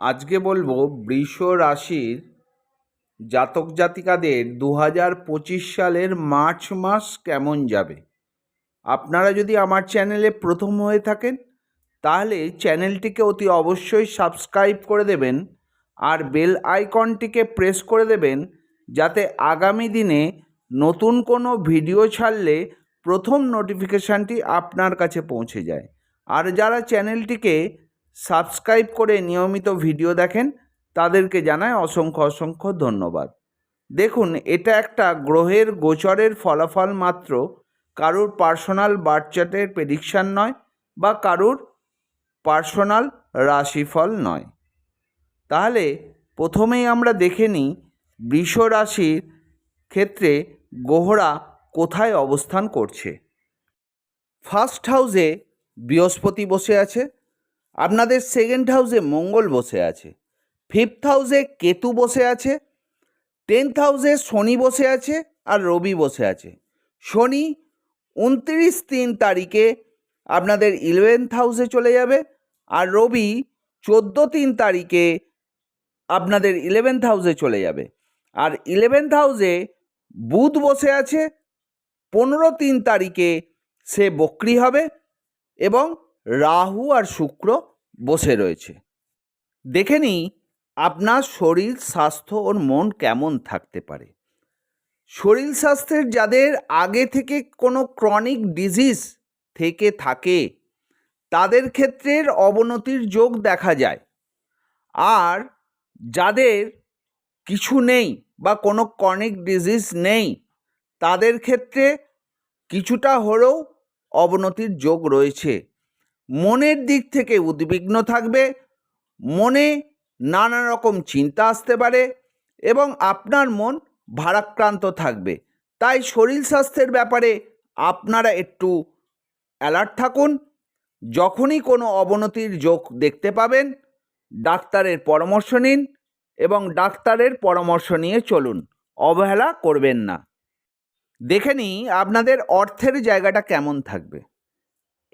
আজকে বলব বৃষ রাশির জাতক জাতিকাদের দু হাজার পঁচিশ সালের মার্চ মাস কেমন যাবে? আপনারা যদি আমার চ্যানেলে প্রথম হয়ে থাকেন, তাহলে চ্যানেলটিকে অতি অবশ্যই সাবস্ক্রাইব করে দেবেন আর বেল আইকনটিকে প্রেস করে দেবেন যাতে আগামী দিনে নতুন কোনো ভিডিও ছাড়লে প্রথম নোটিফিকেশানটি আপনার কাছে পৌঁছে যায়। আর যারা চ্যানেলটিকে সাবস্ক্রাইব করে নিয়মিত ভিডিও দেখেন। তাদেরকে জানায় অসংখ্য অসংখ্য ধন্যবাদ। দেখুন, এটা একটা গ্রহের গোচরের ফলাফল মাত্র। কারুর পার্সোনাল বার্থ চার্টের প্রেডিকশান নয় বা কারুর পার্সোনাল রাশিফল নয়। তাহলে প্রথমেই আমরা দেখে নিই, বৃষ রাশির ক্ষেত্রে গ্রহরা কোথায় অবস্থান করছে। ফার্স্ট হাউসে বৃহস্পতি বসে আছে। আপনাদের সেকেন্ড হাউসে মঙ্গল বসে আছে ফিফথ হাউসে কেতু বসে আছে টেন্থ হাউসে শনি বসে আছে আর রবি বসে আছে। শনি উনত্রিশ তিন তারিখে আপনাদের ইলেভেন্থ হাউসে চলে যাবে আর রবি চোদ্দ তিন তারিখে আপনাদের ইলেভেন্থ হাউসে চলে যাবে। আর ইলেভেন্থ হাউসে বুধ বসে আছে, পনেরো তিন তারিখে সে বক্রি হবে এবং রাহু আর শুক্র বসে রয়েছে। দেখে নিই আপনার শরীর স্বাস্থ্য ওর মন কেমন থাকতে পারে। শরীর স্বাস্থ্যের যাদের আগে থেকে কোনো ক্রনিক ডিজিজ থেকে থাকে, তাদের ক্ষেত্রের অবনতির যোগ দেখা যায়। আর যাদের কিছু নেই বা কোনো ক্রনিক ডিজিজ নেই, তাদের ক্ষেত্রে কিছুটা হলেও অবনতির যোগ রয়েছে। মনের দিক থেকে উদ্বিগ্ন থাকবে, মনে নানা রকম চিন্তা আসতে পারে এবং আপনার মন ভারাক্রান্ত থাকবে। তাই শরীর স্বাস্থ্যের ব্যাপারে আপনারা একটু অ্যালার্ট থাকুন। যখনই কোনো অবনতির যোগ দেখতে পাবেন, ডাক্তারের পরামর্শ নিন এবং ডাক্তারের পরামর্শ নিয়ে চলুন, অবহেলা করবেন না। দেখে নিই আপনাদের অর্থের জায়গাটা কেমন থাকবে।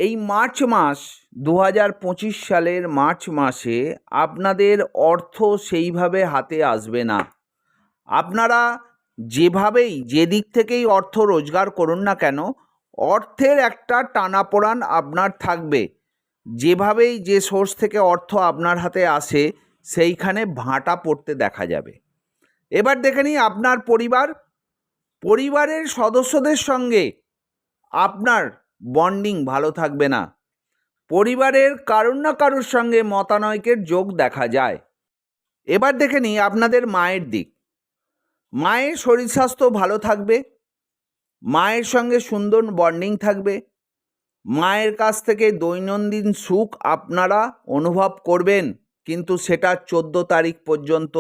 এই মার্চ মাস দু হাজার পঁচিশ সালের মার্চ মাসে আপনাদের অর্থ সেইভাবে হাতে আসবে না। আপনারা যেভাবেই যে দিক থেকেই অর্থ রোজগার করুন না কেন, অর্থের একটা টানাপোড়ান আপনার থাকবে। যেভাবেই যে সোর্স থেকে অর্থ আপনার হাতে আসে, সেইখানে ভাঁটা পড়তে দেখা যাবে। এবার দেখে নিই আপনার পরিবার। পরিবারের সদস্যদের সঙ্গে আপনার বন্ডিং ভালো থাকবে না। পরিবারের কারুর না কারুর সঙ্গে মতানৈক্যের যোগ দেখা যায়। এবার দেখে নিই আপনাদের মায়ের দিক। মায়ের শরীর স্বাস্থ্য ভালো থাকবে, মায়ের সঙ্গে সুন্দর বন্ডিং থাকবে, মায়ের কাছ থেকে দৈনন্দিন সুখ আপনারা অনুভব করবেন, কিন্তু সেটা চোদ্দ তারিখ পর্যন্ত।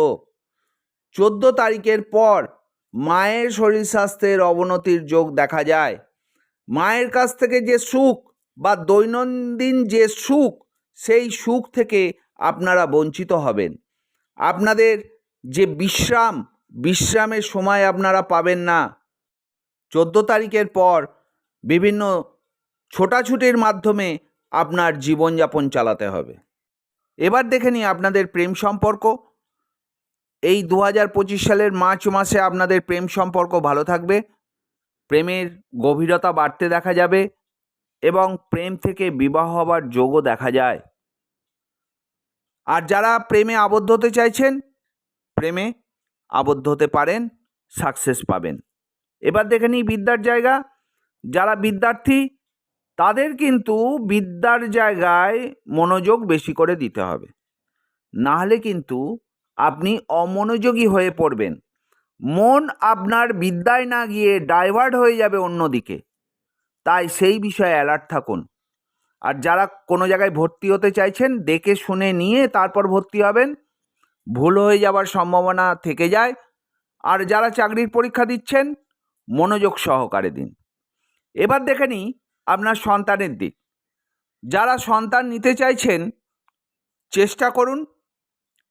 চোদ্দ তারিখের পর মায়ের শরীর স্বাস্থ্যের অবনতির যোগ দেখা যায়। মায়ের কাছ থেকে যে সুখ বা দৈনন্দিন যে সুখ, সেই সুখ থেকে আপনারা বঞ্চিত হবেন। আপনাদের যে বিশ্রাম, বিশ্রামের সময় আপনারা পাবেন না। চোদ্দ তারিখের পর বিভিন্ন ছোটাছুটির মাধ্যমে আপনার জীবনযাপন চালাতে হবে। এবার দেখে নিই আপনাদের প্রেম সম্পর্ক। এই দু হাজার পঁচিশ সালের মার্চ মাসে আপনাদের প্রেম সম্পর্ক ভালো থাকবে। প্রেমের গভীরতা বাড়তে দেখা যাবে এবং প্রেম থেকে বিবাহ হবার যোগও দেখা যায়। আর যারা প্রেমে আবদ্ধ হতে চাইছেন, প্রেমে আবদ্ধ হতে পারেন সাকসেস পাবেন। এবার দেখে নিই বিদ্যার জায়গা। যারা বিদ্যার্থী, তাদের কিন্তু বিদ্যার জায়গায় মনোযোগ বেশি করে দিতে হবে। নাহলে কিন্তু আপনি অমনোযোগী হয়ে পড়বেন। মন আপনার বিদ্যায় না গিয়ে ডাইভার্ট হয়ে যাবে অন্যদিকে। তাই সেই বিষয়ে অ্যালার্ট থাকুন। আর যারা কোনো জায়গায় ভর্তি হতে চাইছেন, দেখে শুনে নিয়ে তারপর ভর্তি হবেন। ভুল হয়ে যাওয়ার সম্ভাবনা থেকে যায়। আর যারা চাকরির পরীক্ষা দিচ্ছেন, মনোযোগ সহকারে দিন। এবার দেখে নিই আপনার সন্তানের দিক। যারা সন্তান নিতে চাইছেন, চেষ্টা করুন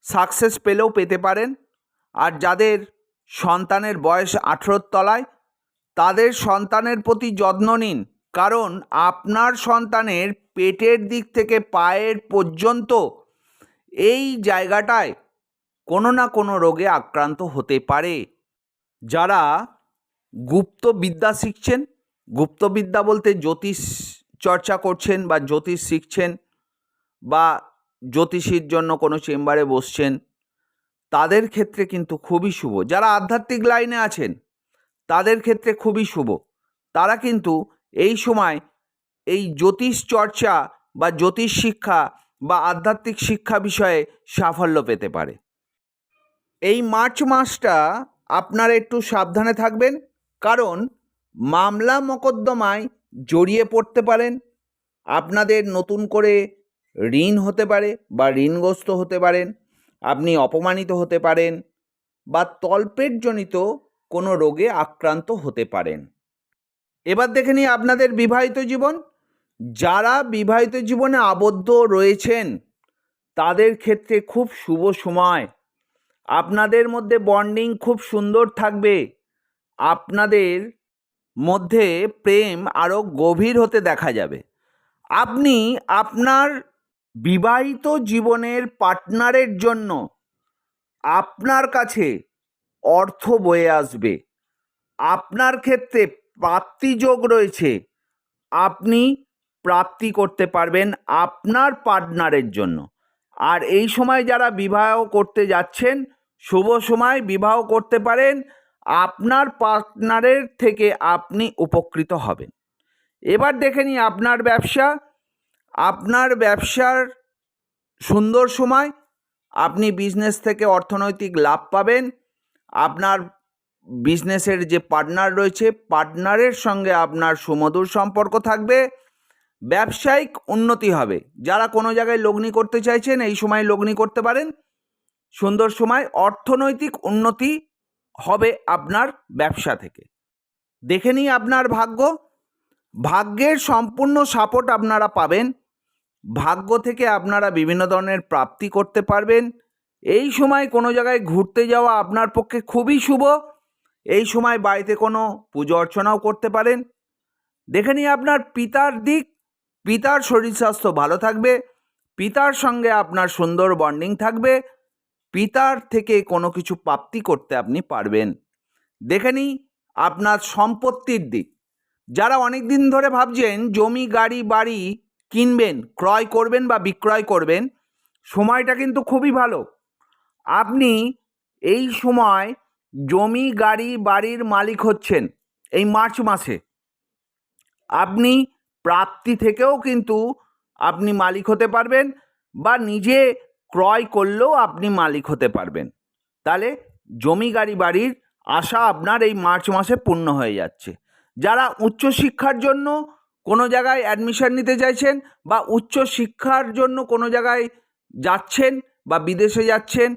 সাকসেস পেলেও পেতে পারেন। আর যাদের সন্তানের বয়স আঠেরোর তলায়, তাদের সন্তানের প্রতি যত্ন নিন, কারণ আপনার সন্তানের পেটের দিক থেকে পায়ের পর্যন্ত এই জায়গাটায় কোনো না কোনো রোগে আক্রান্ত হতে পারে। যারা গুপ্ত বিদ্যা শিখছেন গুপ্তবিদ্যা বলতে জ্যোতিষ চর্চা করছেন বা জ্যোতিষ শিখছেন বা জ্যোতিষীর জন্য কোনো চেম্বারে বসছেন তাদের ক্ষেত্রে কিন্তু খুবই শুভ। যারা আধ্যাত্মিক লাইনে আছেন, তাদের ক্ষেত্রে খুবই শুভ। তারা কিন্তু এই সময় এই জ্যোতিষ চর্চা বা জ্যোতিষ শিক্ষা বা আধ্যাত্মিক শিক্ষা বিষয়ে সাফল্য পেতে পারে। এই মার্চ মাসটা আপনারা একটু সাবধানে থাকবেন, কারণ মামলা মোকদ্দমায় জড়িয়ে পড়তে পারেন। আপনাদের নতুন করে ঋণ হতে পারে বা ঋণগ্রস্ত হতে পারেন। আপনি অপমানিত হতে পারেন বা তলপেটজনিত কোনো রোগে আক্রান্ত হতে পারেন। এবার দেখে নিই আপনাদের বিবাহিত জীবন। যারা বিবাহিত জীবনে আবদ্ধ রয়েছেন, তাদের ক্ষেত্রে খুব শুভ সময়। আপনাদের মধ্যে বন্ডিং খুব সুন্দর থাকবে। আপনাদের মধ্যে প্রেম আরও গভীর হতে দেখা যাবে। আপনি আপনার বিবাহিত জীবনের পার্টনারের জন্য আপনার কাছে অর্থ বয়ে আসবে। আপনার ক্ষেত্রে প্রাপ্তিযোগ রয়েছে। আপনি প্রাপ্তি করতে পারবেন আপনার পার্টনারের জন্য। আর এই সময় যারা বিবাহ করতে যাচ্ছেন, শুভ সময় বিবাহ করতে পারেন, আপনার পার্টনারের থেকে আপনি উপকৃত হবেন। এবার দেখে নিই আপনার ব্যবসা। আপনার ব্যবসার সুন্দর সময়, আপনি বিজনেস থেকে অর্থনৈতিক লাভ পাবেন। আপনার বিজনেসের যে পার্টনার রয়েছে পার্টনারের সঙ্গে আপনার সুমধুর সম্পর্ক থাকবে। ব্যবসায়িক উন্নতি হবে। যারা কোনো জায়গায় লগ্নি করতে চাইছেন, এই সময় লগ্নি করতে পারেন। সুন্দর সময়, অর্থনৈতিক উন্নতি হবে আপনার ব্যবসা থেকে। দেখে নিই আপনার ভাগ্য। ভাগ্যের সম্পূর্ণ সাপোর্ট আপনারা পাবেন। ভাগ্য থেকে আপনারা বিভিন্ন ধরনের প্রাপ্তি করতে পারবেন। এই সময় কোনো জায়গায় ঘুরতে যাওয়া আপনার পক্ষে খুবই শুভ। এই সময় বাড়িতে কোনো পুজো অর্চনাও করতে পারেন। দেখে নিই আপনার পিতার দিক। পিতার শরীর স্বাস্থ্য ভালো থাকবে। পিতার সঙ্গে আপনার সুন্দর বন্ডিং থাকবে। পিতার থেকে কোনো কিছু প্রাপ্তি করতে আপনি পারবেন। দেখে নিই আপনার সম্পত্তির দিক। যারা অনেক দিন ধরে ভাবছেন জমি, গাড়ি, বাড়ি কিনবেন, ক্রয় করবেন বা বিক্রয় করবেন, সময়টা কিন্তু খুবই ভালো। আপনি এই সময় জমি, গাড়ি, বাড়ির মালিক হচ্ছেন এই মার্চ মাসে। আপনি প্রাপ্তি থেকেও কিন্তু আপনি মালিক হতে পারবেন বা নিজে ক্রয় করলেও আপনি মালিক হতে পারবেন। তাহলে জমি, গাড়ি, বাড়ির আশা আপনার এই মার্চ মাসে পূর্ণ হয়ে যাচ্ছে। যারা উচ্চশিক্ষার জন্য কোনো জায়গায় অ্যাডমিশন নিতে চাইছেন বা উচ্চ শিক্ষার জন্য কোনো জায়গায় যাচ্ছেন বা বিদেশে যাচ্ছেন,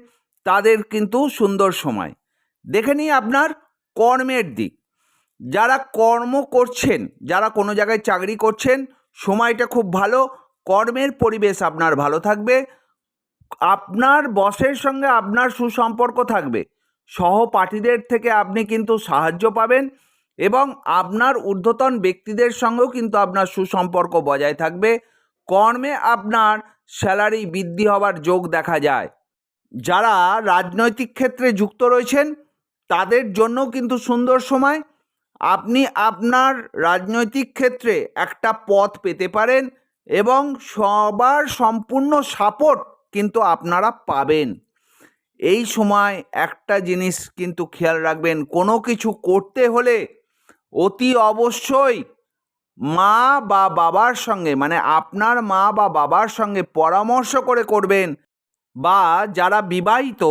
তাদের কিন্তু সুন্দর সময়। দেখে নিই আপনার কর্মের দিক। যারা কর্ম করছেন, যারা কোনো জায়গায় চাকরি করছেন, সময়টা খুব ভালো, কর্মের পরিবেশ আপনার ভালো থাকবে, আপনার বসের সঙ্গে আপনার সুসম্পর্ক থাকবে। সহপাঠীদের থেকে আপনি কিন্তু সাহায্য পাবেন এবং আপনার ঊর্ধ্বতন ব্যক্তিদের সঙ্গেও কিন্তু আপনার সুসম্পর্ক বজায় থাকবে। কর্মে আপনার স্যালারি বৃদ্ধি হওয়ার যোগ দেখা যায়। যারা রাজনৈতিক ক্ষেত্রে যুক্ত রয়েছেন, তাদের জন্যও কিন্তু সুন্দর সময়। আপনি আপনার রাজনৈতিক ক্ষেত্রে একটা পথ পেতে পারেন এবং সবার সম্পূর্ণ সাপোর্ট কিন্তু আপনারা পাবেন। এই সময় একটা জিনিস কিন্তু খেয়াল রাখবেন, কোনো কিছু করতে হলে অতি অবশ্যই মা বা বাবার সঙ্গে মানে আপনার মা বা বাবার সঙ্গে পরামর্শ করে করবেন বা যারা বিবাহিত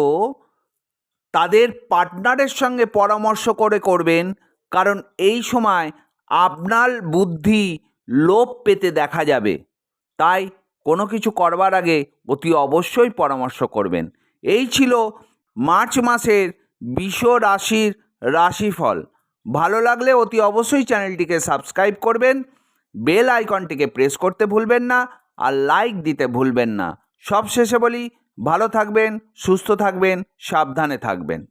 তাদের পার্টনারের সঙ্গে পরামর্শ করে করবেন। কারণ এই সময় আপনার বুদ্ধি লোপ পেতে দেখা যাবে। তাই কোনো কিছু করবার আগে অতি অবশ্যই পরামর্শ করবেন। এই ছিল মার্চ মাসের বিষ রাশির রাশিফল। ভালো লাগলে অতি অবশ্যই চ্যানেলটিকে সাবস্ক্রাইব করবেন, বেল আইকনটিকে প্রেস করতে ভুলবেন না, আর লাইক দিতে ভুলবেন না। সব শেষে বলি, ভালো থাকবেন, সুস্থ থাকবেন, সাবধানে থাকবেন।